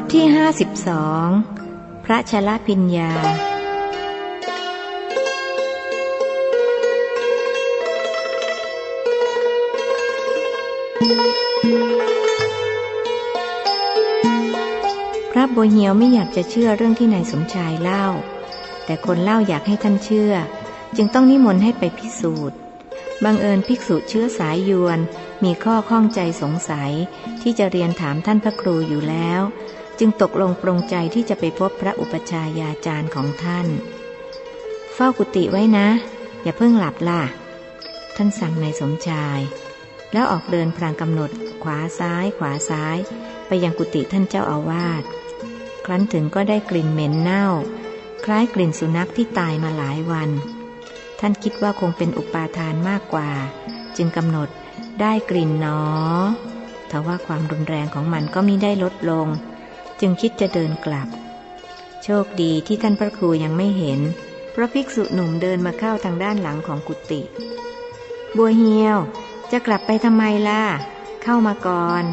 ทที่ห้าสิบสองพระชลพิญญา พระบัวเหียวไม่อยากจะเชื่อเรื่องที่นายสมชายเล่า แต่คนเล่าอยากให้ท่านเชื่อ จึงต้องนิมนต์ให้ไปพิสูจน์บังเอิญภิกษุเชื้อสายยวน มีข้อข้องใจสงสัยที่จะเรียนถามท่านพระครูอยู่แล้ว จึงตกลงปรงใจที่จะไปพบพระอุปชายาจารย์ของท่าน เฝ้ากุฏิไว้นะ อย่าเพิ่งหลับล่ะ ท่านสั่งนายสมชาย แล้วออกเดินพรางกำหนด ขวาซ้าย ขวาซ้าย ไปยังกุฏิท่านเจ้าอาวาส ครั้นถึงก็ได้กลิ่นเหม็นเน่า คล้ายกลิ่นสุนัขที่ตายมาหลายวัน ท่านคิดว่าคงเป็นอุปาทานมากกว่า จึงกำหนดได้กลิ่นหนอทว่าความรุนแรงของมันก็มิได้ลดลง จึงคิดจะเดินกลับ โชคดีที่ท่านพระครูยังไม่เห็น เพราะภิกษุหนุ่มเดินมาเข้าทางด้านหลังของกุฏิบัวเหียว จะกลับไปทำไมล่ะ เข้ามาก่อน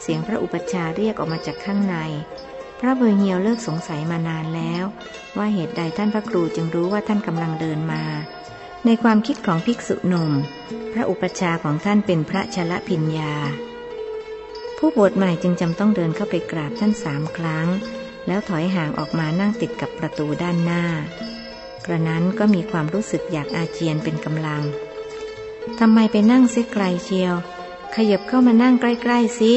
เสียงพระอุปชาเรียกออกมาจากข้างใน พระบอร์เฮียวเลิกสงสัยมานานแล้ว ว่าเหตุใดท่านพระครูจึงรู้ว่าท่านกำลังเดินมา ในความคิดของภิกษุหนุ่ม พระอุปชาของท่านเป็นพระชลพิญญา ผู้บวชใหม่จึงจำต้องเดินเข้าไปกราบท่านสามครั้ง แล้วถอยห่างออกมานั่งติดกับประตูด้านหน้า กระนั้นก็มีความรู้สึกอยากอาเจียนเป็นกำลังทำไมไปนั่งซิไกลเชียว ขยับเข้ามานั่งใกล้ๆสิ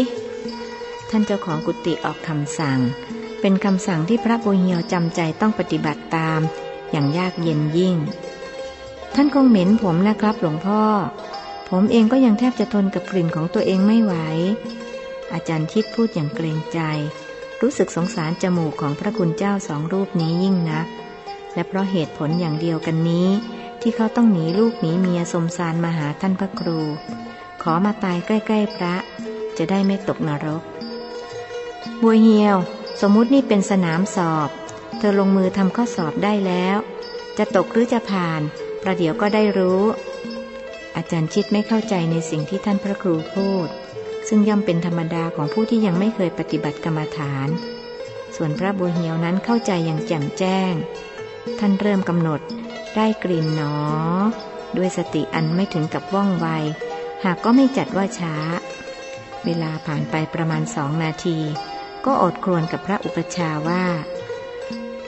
ท่านเจ้าของกุฏิออกคำสั่ง เป็นคำสั่งที่พระบุญเหียวจำใจต้องปฏิบัติตาม อย่างยากเย็นยิ่ง ท่านคงเหม็นผมนะครับหลวงพ่อ ผมเองก็ยังแทบจะทนกับกลิ่นของตัวเองไม่ไหว อาจารย์ทิดพูดอย่างเกรงใจ รู้สึกสงสารจมูกของพระคุณเจ้าสองรูปนี้ยิ่งนัก และเพราะเหตุผลอย่างเดียวกันนี้ ที่เขาต้องหนีลูกหนีเมียสมสารมาหาท่านพระครู ขอมาตายใกล้ ๆ พระ จะได้ไม่ตกนรกบัวเหียว สมมุตินี่เป็นสนามสอบ เธอลงมือทำข้อสอบได้แล้ว จะตกหรือจะผ่าน ประเดี๋ยวก็ได้รู้ อาจารย์ชิดไม่เข้าใจในสิ่งที่ท่านพระครูพูด ซึ่งย่อมเป็นธรรมดาของผู้ที่ยังไม่เคยปฏิบัติกรรมฐาน ส่วนพระบัวเหียวนั้นเข้าใจอย่างแจ่มแจ้ง ท่านเริ่มกำหนดได้กลิ่นหนอ ด้วยสติอันไม่ถึงกับว่องไว หากก็ไม่จัดว่าช้า เวลาผ่านไปประมาณสองนาที ก็อดครวญกับพระอุปชาว่า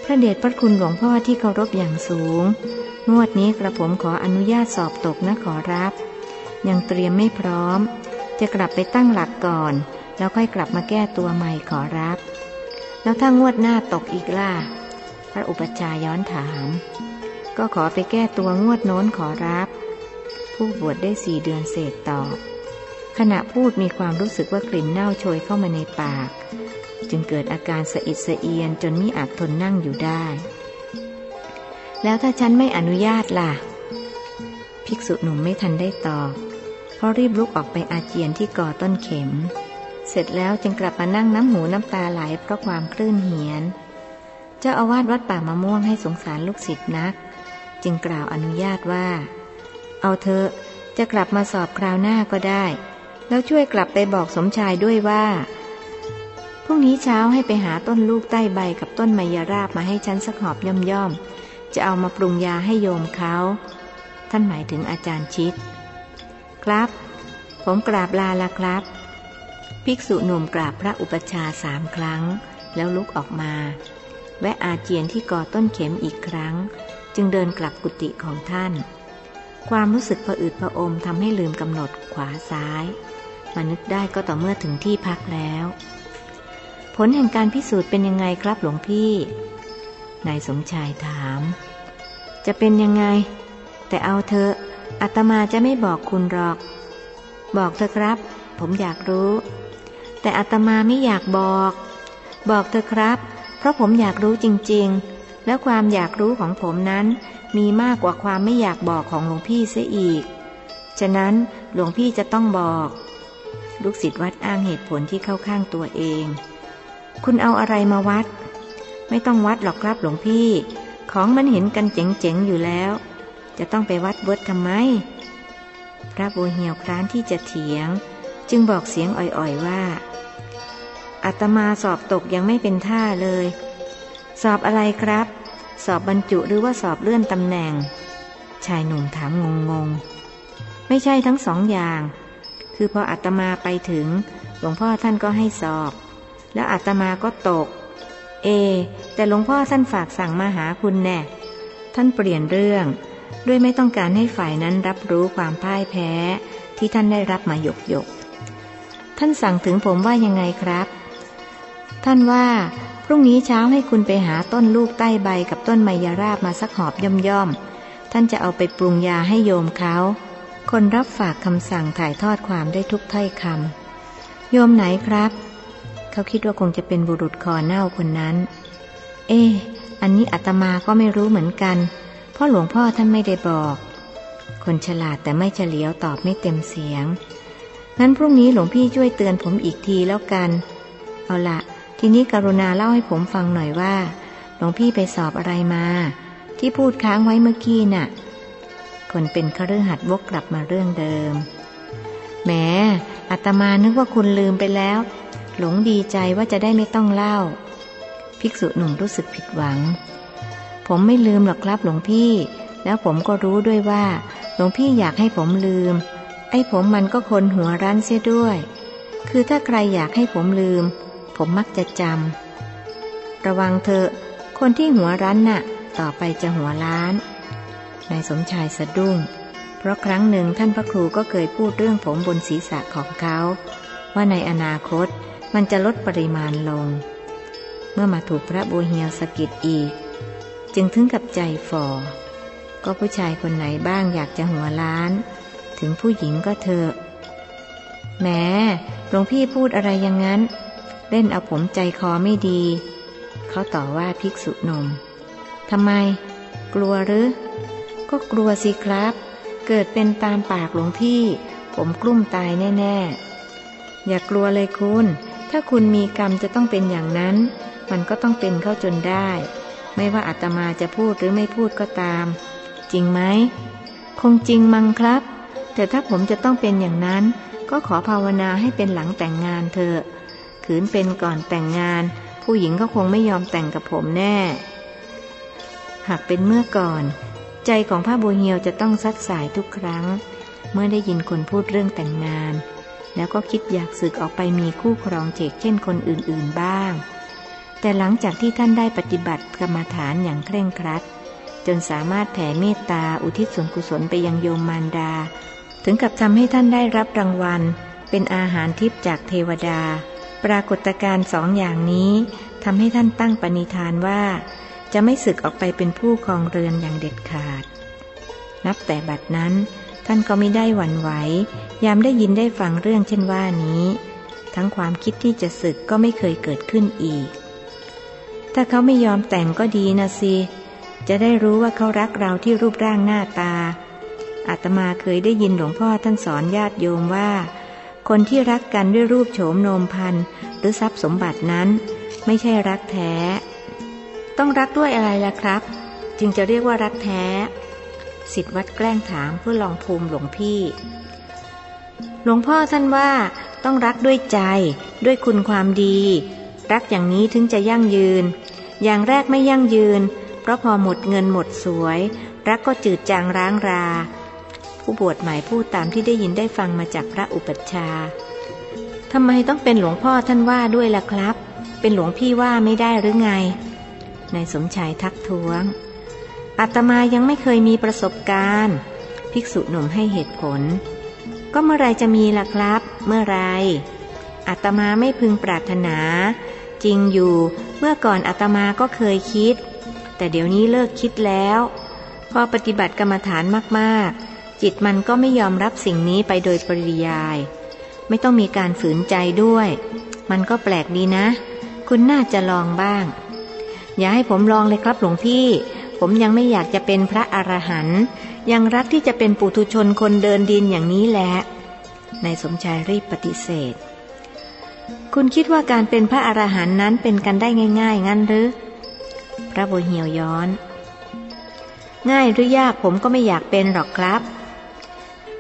พระเดชพระคุณหลวงพ่อที่เคารพอย่างสูงงวดนี้กระผมขออนุญาตสอบตกนะขอรับ ยังเตรียมไม่พร้อม จะกลับไปตั้งหลักก่อน แล้วค่อยกลับมาแก้ตัวใหม่ขอรับ แล้วถ้างวดหน้าตกอีกล่ะ พระอุปชาย์ย้อนถาม ก็ขอไปแก้ตัวงวดโน้นขอรับ ผู้บวชได้สี่เดือนเศษตอบขณะพูดมีความรู้สึกว่ากลิ่นเน่าโชยเข้ามาในปาก จึงเกิดอาการสะอิดสะเอียนจนมิอาจทนนั่งอยู่ได้ แล้วถ้าฉันไม่อนุญาตล่ะ ภิกษุหนุ่มไม่ทันได้ตอบ เพราะรีบลุกออกไปอาเจียนที่ก่อต้นเข็ม เสร็จแล้วจึงกลับมานั่งน้ำหูน้ำตาไหลเพราะความคลื่นเหียน เจ้าอาวาสวัดป่ามะม่วงให้สงสารลูกศิษย์นัก จึงกล่าวอนุญาตว่า เอาเถอะจะกลับมาสอบคราวหน้าก็ได้ แล้วช่วยกลับไปบอกสมชายด้วยว่าพรุ่งนี้เช้าให้ไปหาต้นลูกใต้ใบกับต้นไมยราบมาให้ฉันสักหอบย่อมย่อมๆจะเอามาปรุงยาให้โยมเขา ท่านหมายถึงอาจารย์ชิด ครับ ผมกราบลาละครับ ภิกษุหนุ่มกราบพระอุปชฌาย์สามครั้ง แล้วลุกออกมา แวะอาเจียนที่ก่อต้นเข็มอีกครั้ง จึงเดินกลับกุฏิของท่าน ความรู้สึกผะอืดผะอมทำให้ลืมกำหนดขวาซ้ายมานึกได้ก็ต่อเมื่อถึงที่พักแล้ว ผลแห่งการพิสูจน์เป็นยังไงครับหลวงพี่ นายสมชายถาม จะเป็นยังไง แต่เอาเถอะ อาตมาจะไม่บอกคุณหรอก บอกเถอะครับ ผมอยากรู้ แต่อาตมาไม่อยากบอก บอกเถอะครับ เพราะผมอยากรู้จริง ๆ แล้วความอยากรู้ของผมนั้น มีมากกว่าความไม่อยากบอกของหลวงพี่เสียอีก ฉะนั้นหลวงพี่จะต้องบอก ลูกศิษย์วัดอ้างเหตุผลที่เข้าข้างตัวเอง คุณเอาอะไรมาวัด ไม่ต้องวัดหรอกครับหลวงพี่ ของมันเห็นกันเจ๋งๆอยู่แล้ว จะต้องไปวัดเวิร์ดทำไม พระบัวเหี่ยวคร้านที่จะเถียง จึงบอกเสียงอ่อยๆว่าอาตมาสอบตกยังไม่เป็นท่าเลย สอบอะไรครับ สอบบรรจุหรือว่าสอบเลื่อนตำแหน่ง ชายหนุ่มถามงงงๆไม่ใช่ทั้งสองอย่าง คือพออาตมาไปถึง หลวงพ่อท่านก็ให้สอบ แล้วอาตมาก็ตก เอ แต่หลวงพ่อท่านฝากสั่งมาหาคุณแน่ท่านเปลี่ยนเรื่อง ด้วยไม่ต้องการให้ฝ่ายนั้นรับรู้ความพ่ายแพ้ที่ท่านได้รับมาหยกหยก ท่านสั่งถึงผมว่ายังไงครับ ท่านว่า พรุ่งนี้เช้าให้คุณไปหาต้นลูกใต้ใบกับต้นไมยราบมาสักหอบย่อมย่อมๆท่านจะเอาไปปรุงยาให้โยมเขา คนรับฝากคำสั่งถ่ายทอดความได้ทุกถ้อยคำโยมไหนครับ เขาคิดว่าคงจะเป็นบุรุษคอเน่าคนนั้น เอ๊อันนี้อาตมาก็ไม่รู้เหมือนกัน เพราะหลวงพ่อท่านไม่ได้บอก คนฉลาดแต่ไม่เฉลียวตอบไม่เต็มเสียง งั้นพรุ่งนี้หลวงพี่ช่วยเตือนผมอีกทีแล้วกัน เอาละทีนี้กรุณาเล่าให้ผมฟังหน่อยว่า หลวงพี่ไปสอบอะไรมา ที่พูดค้างไว้เมื่อกี้น่ะ คนเป็นคฤหัสถ์วกกลับมาเรื่องเดิม แหมอาตมานึกว่าคุณลืมไปแล้ว หลงดีใจว่าจะได้ไม่ต้องเล่า ภิกษุหนุ่มรู้สึกผิดหวัง ผมไม่ลืมหรอกครับหลวงพี่ แล้วผมก็รู้ด้วยว่า หลวงพี่อยากให้ผมลืม ไอ้ผมมันก็คนหัวรั้นเสียด้วย คือถ้าใครอยากให้ผมลืม ผมมักจะจำระวังเถอะ คนที่หัวรั้นน่ะ ต่อไปจะหัวล้านนายสมชายสะดุ้ง เพราะครั้งหนึ่งท่านพระครูก็เคยพูดเรื่องผมบนศีรษะของเขา ว่าในอนาคตมันจะลดปริมาณลง เมื่อมาถูกพระบัวเฮียวสกิดอีก จึงถึงกับใจฝ่อ ก็ผู้ชายคนไหนบ้างอยากจะหัวล้าน ถึงผู้หญิงก็เถอะแหมหลวงพี่พูดอะไรอย่างนั้น เล่นเอาผมใจคอไม่ดี เขาต่อว่าภิกษุหนมทำไม กลัวหรือ ก็กลัวสิครับ เกิดเป็นตามปากหลวงพี่ ผมกลุ้มตายแน่ ๆ อย่ากลัวเลยคุณ ถ้าคุณมีกรรมจะต้องเป็นอย่างนั้น มันก็ต้องเป็นเข้าจนได้ ไม่ว่าอาตมาจะพูดหรือไม่พูดก็ตาม จริงไหม คงจริงมั้งครับ แต่ถ้าผมจะต้องเป็นอย่างนั้น ก็ขอภาวนาให้เป็นหลังแต่งงานเถอะขืนเป็นก่อนแต่งงาน ผู้หญิงก็คงไม่ยอมแต่งกับผมแน่ หากเป็นเมื่อก่อน ใจของพระบัวเฮียวจะต้องซัดสายทุกครั้ง เมื่อได้ยินคนพูดเรื่องแต่งงาน แล้วก็คิดอยากสึกออกไปมีคู่ครองเจกเช่นคนอื่นๆบ้าง แต่หลังจากที่ท่านได้ปฏิบัติกรรมฐานอย่างเคร่งครัด จนสามารถแผ่เมตตาอุทิศส่วนกุศลไปยังโยมมารดา ถึงกับทำให้ท่านได้รับรางวัล เป็นอาหารทิพย์จากเทวดา ปรากฏการณ์สองอย่างนี้ทำให้ท่านตั้งปณิธานว่า จะไม่สึกออกไปเป็นผู้ครองเรือนอย่างเด็ดขาด นับแต่บัดนั้น ท่านก็ไม่ได้หวั่นไหวยามได้ยินได้ฟังเรื่องเช่นว่านี้ ทั้งความคิดที่จะสึกก็ไม่เคยเกิดขึ้นอีก ถ้าเขาไม่ยอมแต่งก็ดีนะสิจะได้รู้ว่าเขารักเราที่รูปร่างหน้าตาอาตมาเคยได้ยินหลวงพ่อท่านสอนญาติโยมว่า คนที่รักกันด้วยรูปโฉมโนมพันหรือทรัพย์สมบัตินั้น ไม่ใช่รักแท้ ต้องรักด้วยอะไรล่ะครับ จึงจะเรียกว่ารักแท้สิทธิวัดแกล้งถามเพื่อลองภูมิหลวงพี่ หลวงพ่อท่านว่าต้องรักด้วยใจด้วยคุณความดี รักอย่างนี้ถึงจะยั่งยืน อย่างแรกไม่ยั่งยืน เพราะพอหมดเงินหมดสวย รักก็จืดจางร้างรา ผู้บวชใหม่พูดตามที่ได้ยินได้ฟังมาจากพระอุปัชฌาย์ทำไมต้องเป็นหลวงพ่อท่านว่าด้วยล่ะครับ เป็นหลวงพี่ว่าไม่ได้หรือไงนายสมชายทักท้วงอาตมายังไม่เคยมีประสบการณ์ ภิกษุหนุ่มให้เหตุผล ก็เมื่อไรจะมีล่ะครับ เมื่อไรอาตมาไม่พึงปรารถนา จริงอยู่ เมื่อก่อนอาตมาก็เคยคิด แต่เดี๋ยวนี้เลิกคิดแล้ว พอปฏิบัติกรรมฐานมากๆ จิตมันก็ไม่ยอมรับสิ่งนี้ไปโดยปริยาย ไม่ต้องมีการฝืนใจด้วย มันก็แปลกดีนะ คุณน่าจะลองบ้าง อย่าให้ผมลองเลยครับหลวงพี่ ผมยังไม่อยากจะเป็นพระอรหันต์ยังรักที่จะเป็นปุถุชนคนเดินดินอย่างนี้แหละนายสมชายรีบปฏิเสธ คุณคิดว่าการเป็นพระอรหันต์นั้นเป็นกันได้ง่าย ๆ งั้นหรือ พระโบเหียวย้อน ง่ายหรือยากผมก็ไม่อยากเป็นหรอกครับ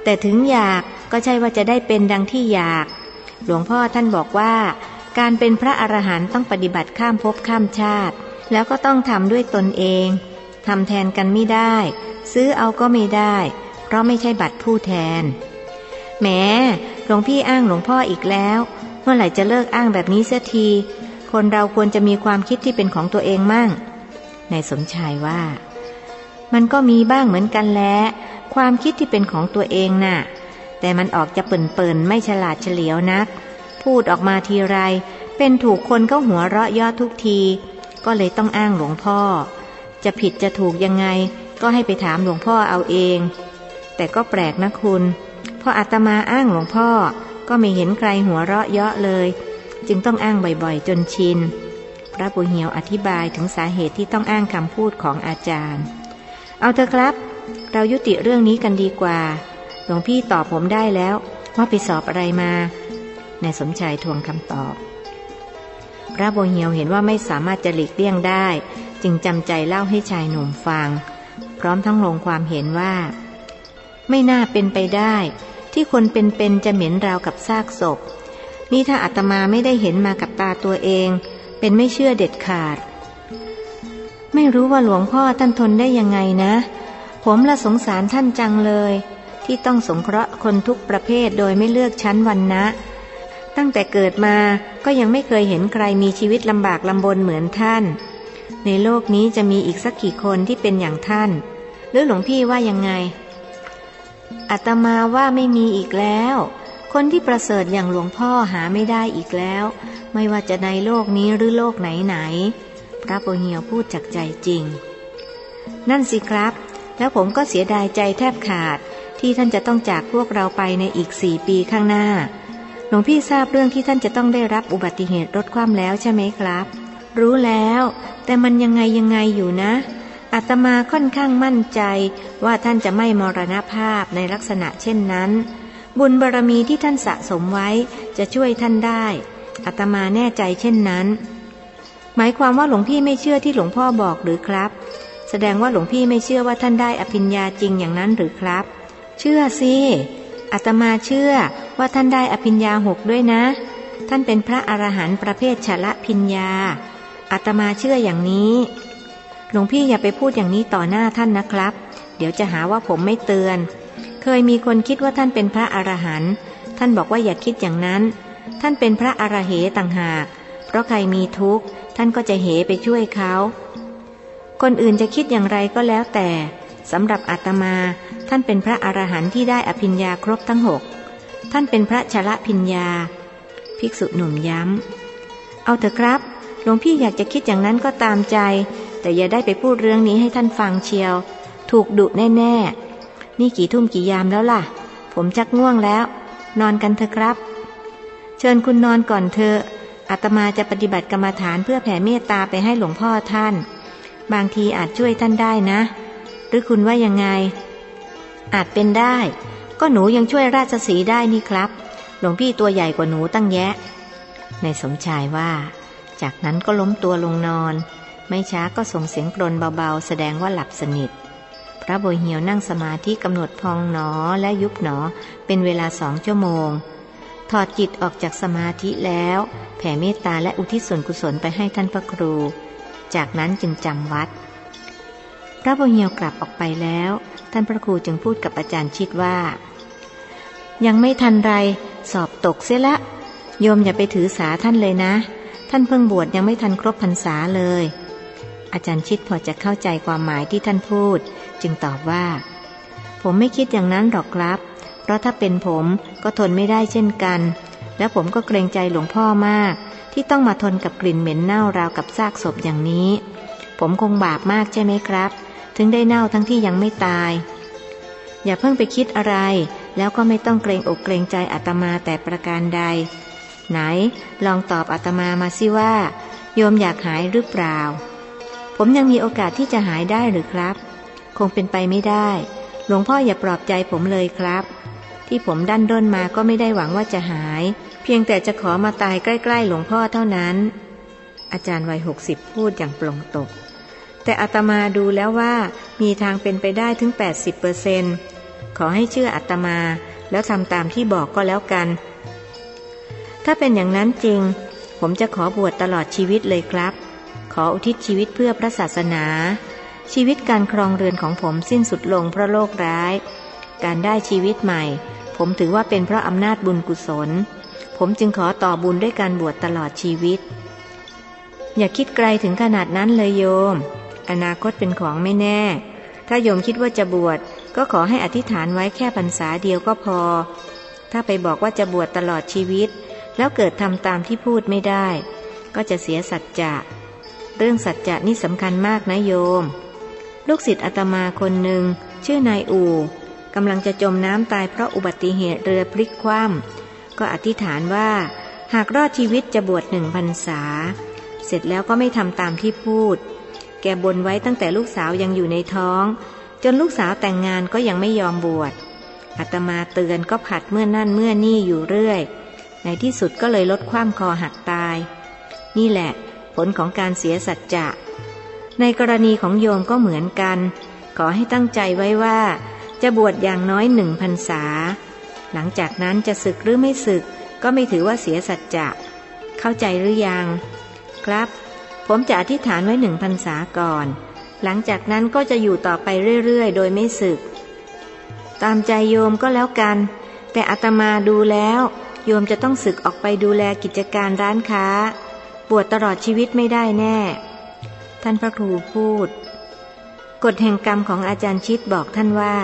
แต่ถึงอยากก็ใช่ว่าจะได้เป็นดังที่อยาก หลวงพ่อท่านบอกว่า การเป็นพระอรหันต์ต้องปฏิบัติข้ามภพข้ามชาติ แล้วก็ต้องทำด้วยตนเองทำแทนกันไม่ได้ ซื้อเอาก็ไม่ได้ เพราะไม่ใช่บัตรผู้แทนแหมหลวงพี่อ้างหลวงพ่ออีกแล้ว เมื่อไหร่จะเลิกอ้างแบบนี้เสียที คนเราควรจะมีความคิดที่เป็นของตัวเองมั่งนายสมชายว่า มันก็มีบ้างเหมือนกันแหละความคิดที่เป็นของตัวเองน่ะ แต่มันออกจะเปิ่นๆไม่ฉลาดเฉลียวนัก พูดออกมาทีไร เป็นถูกคนก็หัวเราะย่อทุกที ก็เลยต้องอ้างหลวงพ่อ จะผิดจะถูกยังไง ก็ให้ไปถามหลวงพ่อเอาเอง แต่ก็แปลกนะคุณพออาตมาอ้างหลวงพ่อ ก็ไม่เห็นใครหัวเราะเยาะเลย จึงต้องอ้างบ่อยๆ จนชิน พระปุเหียวอธิบายถึงสาเหตุที่ต้องอ้างคำพูดของอาจารย์ เอาเถอะครับ เรายุติเรื่องนี้กันดีกว่า หลวงพี่ตอบผมได้แล้วว่าไปสอบอะไรมานายสมชายทวงคำตอบ พระโบเฮียวเห็นว่าไม่สามารถจะหลีกเลี่ยงได้ จึงจำใจเล่าให้ชายหนุ่มฟัง พร้อมทั้งลงความเห็นว่า ไม่น่าเป็นไปได้ ที่คนเป็นๆจะเหม็นราวกับซากศพ นี่ถ้าอาตมาไม่ได้เห็นมากับตาตัวเอง เป็นไม่เชื่อเด็ดขาด ไม่รู้ว่าหลวงพ่อท่านทนได้ยังไงนะ ผมละสงสารท่านจังเลย ที่ต้องสงเคราะห์คนทุกประเภทโดยไม่เลือกชั้นวันนะตั้งแต่เกิดมาก็ยังไม่เคยเห็นใครมีชีวิตลำบากลำบนเหมือนท่าน ในโลกนี้จะมีอีกสักกี่คนที่เป็นอย่างท่าน หรือหลวงพี่ว่ายังไง อาตมาว่าไม่มีอีกแล้ว คนที่ประเสริฐอย่างหลวงพ่อหาไม่ได้อีกแล้ว ไม่ว่าจะในโลกนี้หรือโลกไหนไหน พระโปเฮียวพูดจากใจจริง นั่นสิครับ แล้วผมก็เสียดายใจแทบขาด ที่ท่านจะต้องจากพวกเราไปในอีกสี่ปีข้างหน้า หลวงพี่ทราบเรื่องที่ท่านจะต้องได้รับอุบัติเหตุรถคว่ำแล้วใช่ไหมครับ รู้แล้ว แต่มันยังไงยังไงอยู่นะ อาตมาค่อนข้างมั่นใจว่าท่านจะไม่มรณภาพในลักษณะเช่นนั้น บุญบารรมีที่ท่านสะสมไว้จะช่วยท่านได้อาตมาแน่ใจเช่นนั้น หมายความว่าหลวงพี่ไม่เชื่อที่หลวงพ่อบอกหรือครับ แสดงว่าหลวงพี่ไม่เชื่อว่าท่านได้อภิญญาจริงอย่างนั้นหรือครับ เชื่อสิอาตมาเชื่อว่าท่านได้อภิญญาหกด้วยนะ ท่านเป็นพระอรหันต์ประเภทชละพิญญาอาตมาเชื่ออย่างนี้ หลวงพี่อย่าไปพูดอย่างนี้ต่อหน้าท่านนะครับ เดี๋ยวจะหาว่าผมไม่เตือน เคยมีคนคิดว่าท่านเป็นพระอรหันต์ ท่านบอกว่าอย่าคิดอย่างนั้น ท่านเป็นพระอรเหต่างหาก เพราะใครมีทุกข์ ท่านก็จะเหไปช่วยเขา คนอื่นจะคิดอย่างไรก็แล้วแต่สำหรับอาตมา ท่านเป็นพระอรหันต์ที่ได้อภิญญาครบทั้งหก ท่านเป็นพระชละพิญญา ภิกษุหนุ่มย้ำ เอาเถอะครับ หลวงพี่อยากจะคิดอย่างนั้นก็ตามใจ แต่อย่าได้ไปพูดเรื่องนี้ให้ท่านฟังเชียว ถูกดุแน่ๆ นี่กี่ทุ่มกี่ยามแล้วล่ะ ผมชักง่วงแล้ว นอนกันเถอะครับ เชิญคุณนอนก่อนเถอะอาตมาจะปฏิบัติกรรมฐานเพื่อแผ่เมตตาไปให้หลวงพ่อท่าน บางทีอาจช่วยท่านได้นะ หรือคุณว่ายังไง อาจเป็นได้ ก็หนูยังช่วยราชสีได้นี่ครับ หลวงพี่ตัวใหญ่กว่าหนูตั้งแยะ ในสมชายว่า จากนั้นก็ล้มตัวลงนอน ไม่ช้าก็ส่งเสียงกรนเบาๆ แสดงว่าหลับสนิท พระโบเหียวนั่งสมาธิกำหนดพองหนอและยุบหนอเป็นเวลาสองชั่วโมง ถอดจิตออกจากสมาธิแล้ว แผ่เมตตาและอุทิศส่วนกุศลไปให้ท่านพระครู จากนั้นจึงจำวัด พระโบเหียวกลับออกไปแล้ว ท่านพระครูจึงพูดกับอาจารย์ชิดว่า ยังไม่ทันไรสอบตกเสียละโยมอย่าไปถือสาท่านเลยนะ ท่านเพิ่งบวชยังไม่ทันครบพรรษาเลย อาจารย์ชิดพอจะเข้าใจความหมายที่ท่านพูด จึงตอบว่า ผมไม่คิดอย่างนั้นหรอกครับ เพราะถ้าเป็นผมก็ทนไม่ได้เช่นกัน และผมก็เกรงใจหลวงพ่อมาก ที่ต้องมาทนกับกลิ่นเหม็นเน่าราวกับซากศพอย่างนี้ ผมคงบาปมากใช่ไหมครับ ถึงได้เน่าทั้งที่ยังไม่ตาย อย่าเพิ่งไปคิดอะไร แล้วก็ไม่ต้องเกรงอกเกรงใจอาตมาแต่ประการใด ไหน ลองตอบอาตมามาสิว่า โยมอยากหายหรือเปล่า ผมยังมีโอกาสที่จะหายได้หรือครับ คงเป็นไปไม่ได้ หลวงพ่ออย่าปลอบใจผมเลยครับ ที่ผมดันด้นมาก็ไม่ได้หวังว่าจะหาย เพียงแต่จะขอมาตายใกล้ ๆ หลวงพ่อเท่านั้น อาจารย์วัยหกสิบพูดอย่างปลงตก แต่อาตมาดูแล้วว่ามีทางเป็นไปได้ถึง 80เปอร์เซนขอให้เชื่ออาตมาแล้วทำตามที่บอกก็แล้วกัน ถ้าเป็นอย่างนั้นจริง ผมจะขอบวชตลอดชีวิตเลยครับ ขออุทิศชีวิตเพื่อพระศาสนา ชีวิตการครองเรือนของผมสิ้นสุดลงเพราะโรคร้าย การได้ชีวิตใหม่ ผมถือว่าเป็นเพราะอำนาจบุญกุศล ผมจึงขอต่อบุญด้วยการบวชตลอดชีวิต อย่าคิดไกลถึงขนาดนั้นเลยโยม อนาคตเป็นของไม่แน่ ถ้าโยมคิดว่าจะบวชก็ขอให้อธิษฐานไว้แค่พรรษาเดียวก็พอ ถ้าไปบอกว่าจะบวชตลอดชีวิต แล้วเกิดทำตามที่พูดไม่ได้ ก็จะเสียสัจจะ เรื่องสัจจะนี่สำคัญมากนะโยม ลูกศิษย์อาตมาคนหนึ่ง ชื่อนายอู่กำลังจะจมน้ำตายเพราะอุบัติเหตุเรือพลิกคว่ำก็อธิษฐานว่า หากรอดชีวิตจะบวชหนึ่งพรรษา เสร็จแล้วก็ไม่ทำตามที่พูด แกบนไว้ตั้งแต่ลูกสาวยังอยู่ในท้อง จนลูกสาวแต่งงานก็ยังไม่ยอมบวชอาตมาเตือนก็ผัดเมื่อนั่นเมื่อนี่อยู่เรื่อย ในที่สุดก็เลยลดความคอหักตาย นี่แหละ ผลของการเสียสัจจะ ในกรณีของโยมก็เหมือนกัน ขอให้ตั้งใจไว้ว่า จะบวชอย่างน้อยหนึ่งพรรษา หลังจากนั้นจะศึกหรือไม่ศึกก็ไม่ถือว่าเสียสัจจะ เข้าใจหรือยัง ครับ ผมจะอธิษฐานไว้หนึ่งพรรษาก่อน หลังจากนั้นก็จะอยู่ต่อไปเรื่อยๆ โดยไม่ศึก ตามใจโยมก็แล้วกัน แต่อาตมาดูแล้ว โยมจะต้องศึกออกไปดูแลกิจการร้านค้า บวชตลอดชีวิตไม่ได้แน่ ท่านพระครูพูด กฎแห่งกรรมของอาจารย์ชิดบอกท่านว่า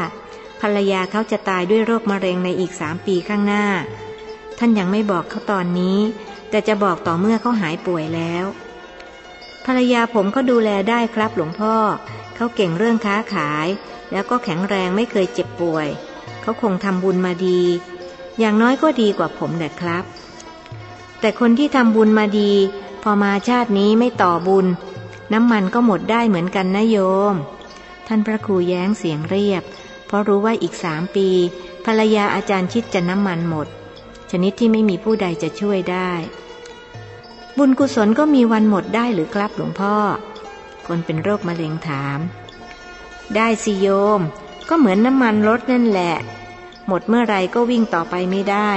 ภรรยาเขาจะตายด้วยโรคมะเร็งในอีกสามปีข้างหน้า ท่านยังไม่บอกเขาตอนนี้ แต่จะบอกต่อเมื่อเขาหายป่วยแล้ว ภรรยาผมก็ดูแลได้ครับหลวงพ่อ เขาเก่งเรื่องค้าขาย แล้วก็แข็งแรงไม่เคยเจ็บป่วย เขาคงทำบุญมาดี อย่างน้อยก็ดีกว่าผมแหละครับแต่คนที่ทำบุญมาดี อมาชาตินี้ไม่ต่อบุญ น้ำมันก็หมดได้เหมือนกันนะโยม ท่านพระครูแย้งเสียงเรียบ เพราะรู้ว่าอีกสามปี ภรรยาอาจารย์ชิดจะน้ำมันหมด ชนิดที่ไม่มีผู้ใดจะช่วยได้ บุญกุศลก็มีวันหมดได้หรือครับหลวงพ่อ คนเป็นโรคมะเร็งถาม ได้สิโยม ก็เหมือนน้ำมันรถนั่นแหละ หมดเมื่อไรก็วิ่งต่อไปไม่ได้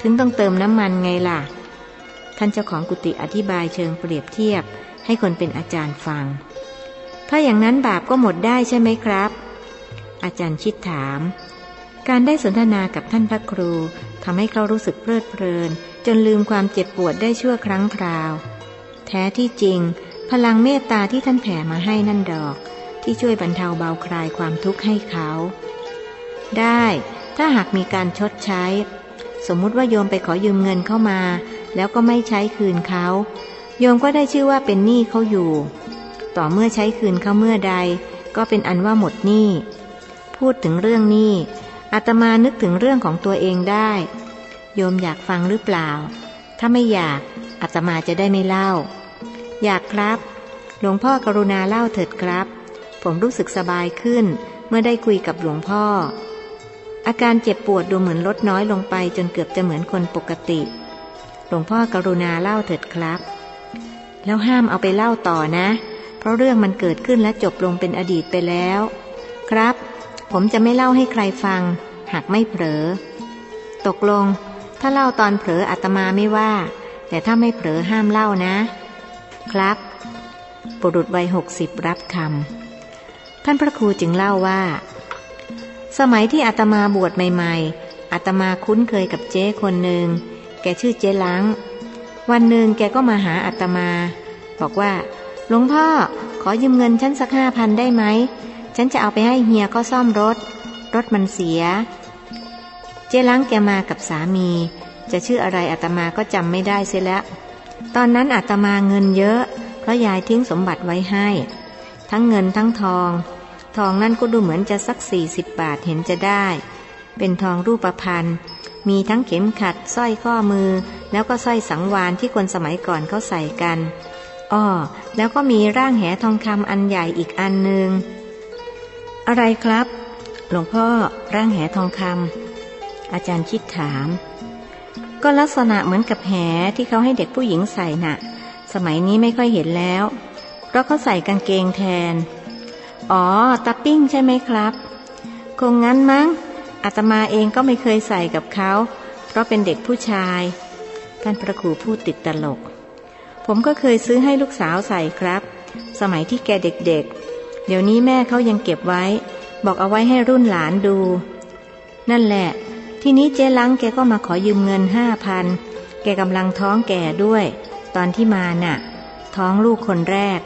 ถึงต้องเติมน้ำมันไงล่ะ ท่านเจ้าของกุฏิอธิบายเชิงเปรียบเทียบ ให้คนเป็นอาจารย์ฟัง ถ้าอย่างนั้นบาปก็หมดได้ใช่ไหมครับ อาจารย์ชิดถาม การได้สนทนากับท่านพระครูทำให้เขารู้สึกเพลิดเพลิน จนลืมความเจ็บปวดได้ชั่วครั้งคราว แท้ที่จริง พลังเมตตาที่ท่านแผ่มาให้นั่นดอก ที่ช่วยบรรเทาเบาคลายความทุกข์ให้เขา ได้ ถ้าหากมีการชดใช้ สมมุติว่าโยมไปขอยืมเงินเข้ามา แล้วก็ไม่ใช้คืนเขา โยมก็ได้ชื่อว่าเป็นหนี้เขาอยู่ ต่อเมื่อใช้คืนเขาเมื่อใด ก็เป็นอันว่าหมดหนี้ พูดถึงเรื่องหนี้อาตมานึกถึงเรื่องของตัวเองได้ โยมอยากฟังหรือเปล่า ถ้าไม่อยากอาตมาจะได้ไม่เล่า อยากครับ หลวงพ่อกรุณาเล่าเถิดครับ ผมรู้สึกสบายขึ้นเมื่อได้คุยกับหลวงพ่ออาการเจ็บปวดดูเหมือนลดน้อยลงไปจนเกือบจะเหมือนคนปกติ หลวงพ่อกรุณาเล่าเถิดครับ แล้วห้ามเอาไปเล่าต่อนะ เพราะเรื่องมันเกิดขึ้นและจบลงเป็นอดีตไปแล้ว ครับ ผมจะไม่เล่าให้ใครฟัง หากไม่เผลอ ตกลง ถ้าเล่าตอนเผลออาตมาไม่ว่า แต่ถ้าไม่เผลอห้ามเล่านะ ครับบุรุษวัยหกสิบรับคำท่านพระครูจึงเล่าว่า สมัยที่อาตมาบวชใหม่ ๆอาตมาคุ้นเคยกับเจ๊คนหนึ่ง แกชื่อเจ๊ล้าง วันหนึ่งแกก็มาหาอาตมา บอกว่าหลวงพ่อขอยืมเงินฉันสักห้าพันได้ไหม ฉันจะเอาไปให้เฮียก็ซ่อมรถ รถมันเสีย เจ๊ล้างแกมากับสามี จะชื่ออะไรอาตมาก็จำไม่ได้เสียแล้ว ตอนนั้นอาตมาเงินเยอะ เพราะยายทิ้งสมบัติไว้ให้ ทั้งเงินทั้งทอง ทองนั่นก็ดูเหมือนจะสักสี่สิบบาทเห็นจะได้ เป็นทองรูปพรรณ มีทั้งเข็มขัดสร้อยข้อมือ แล้วก็สร้อยสังวานที่คนสมัยก่อนเขาใส่กันอ้อแล้วก็มีร่างแหทองคำอันใหญ่อีกอันหนึ่งอะไรครับ หลวงพ่อร่างแหทองคำอาจารย์คิดถาม ก็ลักษณะเหมือนกับแหที่เขาให้เด็กผู้หญิงใส่น่ะ สมัยนี้ไม่ค่อยเห็นแล้ว เพราะเขาใส่กางเกงแทน อ๋อตาปิ้งใช่ไหมครับ คงงั้นมั้ง อาตมาเองก็ไม่เคยใส่กับเขา เพราะเป็นเด็กผู้ชาย ท่านพระครูพูดติดตลก ผมก็เคยซื้อให้ลูกสาวใส่ครับ สมัยที่แกเด็กๆเดี๋ยวนี้แม่เขายังเก็บไว้ บอกเอาไว้ให้รุ่นหลานดู นั่นแหละ ทีนี้เจ๊ลังแกก็มาขอยืมเงินห้าพันแกกำลังท้องแก่ด้วย ตอนที่มาน่ะ ท้องลูกคนแรก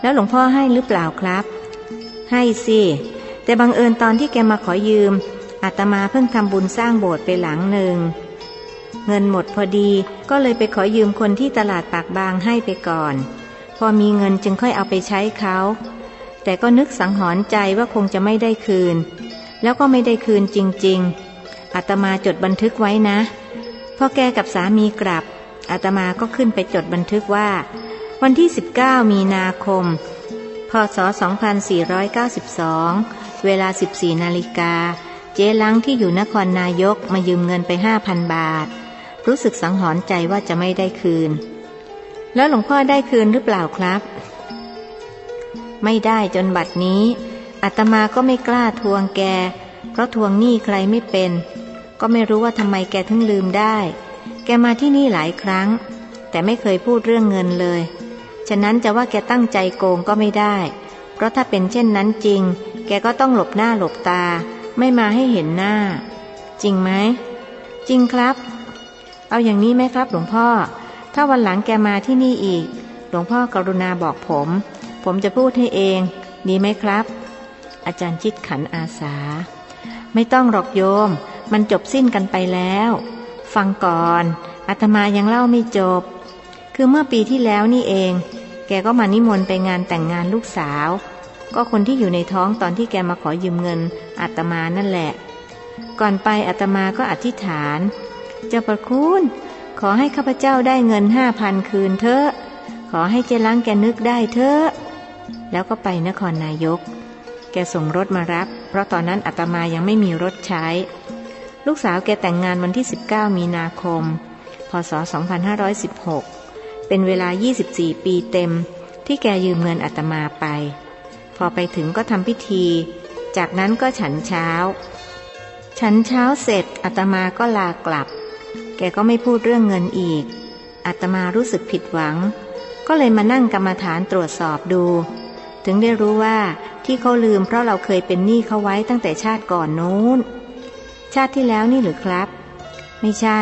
แล้วหลวงพ่อให้หรือเปล่าครับ ให้สิ แต่บังเอิญตอนที่แกมาขอยืม อาตมาเพิ่งทำบุญสร้างโบสถ์ไปหลังหนึ่ง เงินหมดพอดีก็เลยไปขอยืมคนที่ตลาดปากบางให้ไปก่อน พอมีเงินจึงค่อยเอาไปใช้เขา แต่ก็นึกสังหรณ์ใจว่าคงจะไม่ได้คืน แล้วก็ไม่ได้คืนจริง ๆอาตมาจดบันทึกไว้นะพอแกกับสามีกลับอาตมาก็ขึ้นไปจดบันทึกว่า วันที่ 19 มีนาคม พศ 2492 เวลา 14 นาฬิกา เจ๊ลังที่อยู่นครนายกมายืมเงินไป5,000บาท รู้สึกสังหรณ์ใจว่าจะไม่ได้คืน แล้วหลวงพ่อได้คืนหรือเปล่าครับ ไม่ได้จนบัดนี้อาตมาก็ไม่กล้าทวงแก เพราะทวงหนี้ใครไม่เป็น ก็ไม่รู้ว่าทำไมแกถึงลืมได้ แกมาที่นี่หลายครั้ง แต่ไม่เคยพูดเรื่องเงินเลย ฉะนั้นจะว่าแกตั้งใจโกงก็ไม่ได้ เพราะถ้าเป็นเช่นนั้นจริง แกก็ต้องหลบหน้าหลบตา ไม่มาให้เห็นหน้า จริงไหม จริงครับ เอาอย่างนี้ไหมครับหลวงพ่อ ถ้าวันหลังแกมาที่นี่อีก หลวงพ่อกรุณาบอกผม ผมจะพูดให้เอง ดีไหมครับ อาจารย์ชิดขันอาสา ไม่ต้องหรอกโยม มันจบสิ้นกันไปแล้ว ฟังก่อนอาตมายังเล่าไม่จบ คือเมื่อปีที่แล้วนี่เอง แกก็มานิมนต์ไปงานแต่งงานลูกสาว ก็คนที่อยู่ในท้องตอนที่แกมาขอยืมเงินอาตมานั่นแหละ ก่อนไปอาตมาก็อธิษฐาน เจ้าประคุณขอให้ข้าพเจ้าได้เงินห้าพันคืนเถอะ ขอให้เจล้างแกนึกได้เถอะ แล้วก็ไปนครนายก แกส่งรถมารับ เพราะตอนนั้นอาตมายังไม่มีรถใช้ ลูกสาวแกแต่งงานวันที่ 19 มีนาคม พศ 2516 เป็นเวลา 24 ปีเต็มที่แกยืมเงินอาตมาไป พอไปถึงก็ทำพิธี จากนั้นก็ฉันเช้า ฉันเช้าเสร็จอาตมาก็ลากลับ แกก็ไม่พูดเรื่องเงินอีกอาตมารู้สึกผิดหวัง ก็เลยมานั่งกรรมฐานตรวจสอบดู ถึงได้รู้ว่าที่เขาลืมเพราะเราเคยเป็นหนี้เขาไว้ตั้งแต่ชาติก่อนโน้น ชาติที่แล้วนี่หรือครับ ไม่ใช่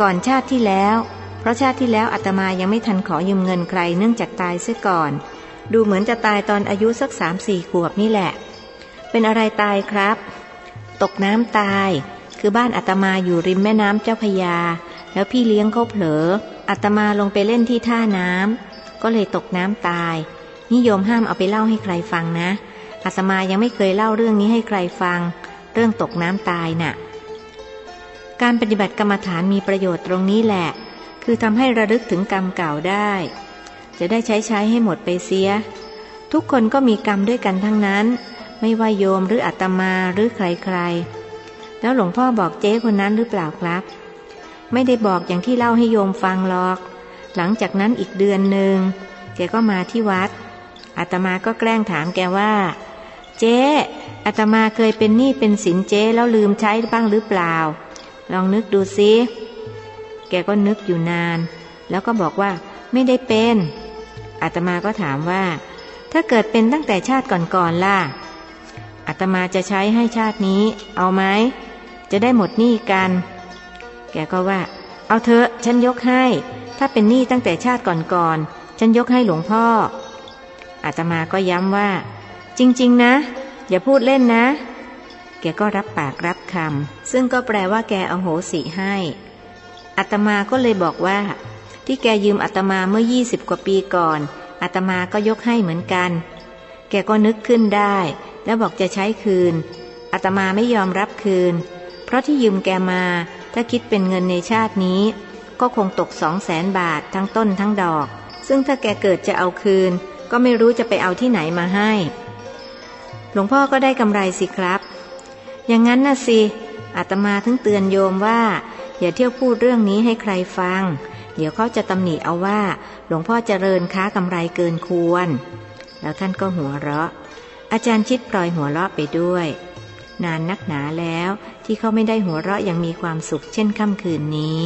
ก่อนชาติที่แล้ว เพราะชาติที่แล้วอาตมายังไม่ทันขอยืมเงินใครเนื่องจากตายเสียก่อน ดูเหมือนจะตายตอนอายุสักสามสี่ขวบนี่แหละ เป็นอะไรตายครับ ตกน้ำตาย คือบ้านอาตมาอยู่ริมแม่น้ำเจ้าพยา แล้วพี่เลี้ยงเขาเผลออาตมาลงไปเล่นที่ท่าน้ำก็เลยตกน้ำตาย นิยมห้ามเอาไปเล่าให้ใครฟังนะอาตมายังไม่เคยเล่าเรื่องนี้ให้ใครฟัง เรื่องตกน้ำตายน่ะ การปฏิบัติกรรมฐานมีประโยชน์ตรงนี้แหละ คือทำให้ระลึกถึงกรรมเก่าได้ จะได้ใช้ใช้ให้หมดไปเสีย ทุกคนก็มีกรรมด้วยกันทั้งนั้น ไม่ว่าโยมหรืออาตมาหรือใครๆ แล้วหลวงพ่อบอกเจ๊คนนั้นหรือเปล่าครับ ไม่ได้บอกอย่างที่เล่าให้โยมฟังหรอก หลังจากนั้นอีกเดือนหนึ่งแกก็มาที่วัดอาตมาก็แกล้งถามแกว่า เจ๊อาตมาเคยเป็นหนี้เป็นสินเจ๊แล้วลืมใช้บ้างหรือเปล่า ลองนึกดูซิแกก็นึกอยู่นาน แล้วก็บอกว่า ไม่ได้เป็นอาตมาก็ถามว่า ถ้าเกิดเป็นตั้งแต่ชาติก่อนๆล่ะอาตมาจะใช้ให้ชาตินี้ เอาไหมจะได้หมดหนี้กัน แกก็ว่า เอาเถอะฉันยกให้ ถ้าเป็นหนี้ตั้งแต่ชาติก่อนๆฉันยกให้หลวงพ่ออาตมาก็ย้ำว่า จริง ๆ นะ อย่าพูดเล่นนะ แกก็รับปากรับคำซึ่งก็แปลว่าแกเอาโหสิให้อาตมาก็เลยบอกว่า ที่แกยืมอาตมาเมื่อยี่สิบกว่าปีก่อนอาตมาก็ยกให้เหมือนกัน แกก็นึกขึ้นได้ แล้วบอกจะใช้คืนอาตมาไม่ยอมรับคืน เพราะที่ยืมแกมา ถ้าคิดเป็นเงินในชาตินี้ ก็คงตกสองแสนบาททั้งต้นทั้งดอก ซึ่งถ้าแกเกิดจะเอาคืน ก็ไม่รู้จะไปเอาที่ไหนมาให้ หลวงพ่อก็ได้กำไรสิครับ อย่างนั้นนะสิอาตมาถึงเตือนโยมว่า อย่าเที่ยวพูดเรื่องนี้ให้ใครฟัง เดี๋ยวเขาจะตำหนิเอาว่า หลวงพ่อเจริญค้ากำไรเกินควร แล้วท่านก็หัวเราะ อาจารย์ชิดปล่อยหัวเราะไปด้วย นานนักหนาแล้วที่เขาไม่ได้หัวเราะอย่างมีความสุขเช่นค่ำคืนนี้